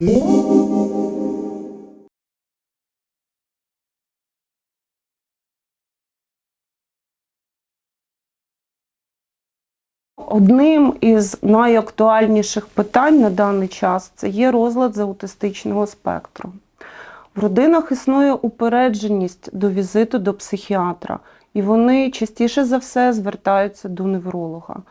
Одним із найактуальніших питань на даний час це є розлад з аутистичного спектру. В родинах існує упередженість до візиту до психіатра, і вони частіше за все звертаються до невролога.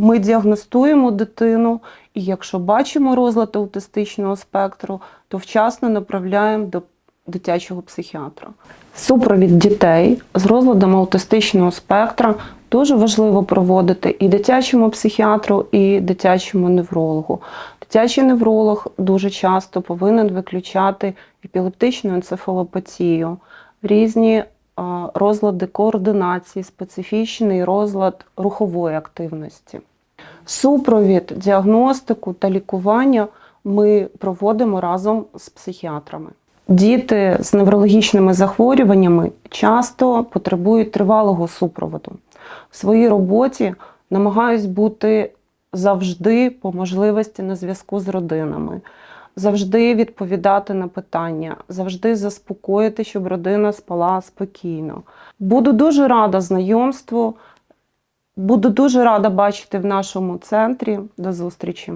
Ми діагностуємо дитину, і якщо бачимо розлад аутистичного спектру, то вчасно направляємо до дитячого психіатра. Супровід дітей з розладом аутистичного спектра дуже важливо проводити і дитячому психіатру, і дитячому неврологу. Дитячий невролог дуже часто повинен виключати епілептичну енцефалопатію, різні розлади координації, специфічний розлад рухової активності. Супровід, діагностику та лікування ми проводимо разом з психіатрами. Діти з неврологічними захворюваннями часто потребують тривалого супроводу. В своїй роботі намагаюсь бути завжди по можливості на зв'язку з родинами, завжди відповідати на питання, завжди заспокоїти, щоб родина спала спокійно. Буду дуже рада знайомству. Буду дуже рада бачити в нашому центрі. До зустрічі!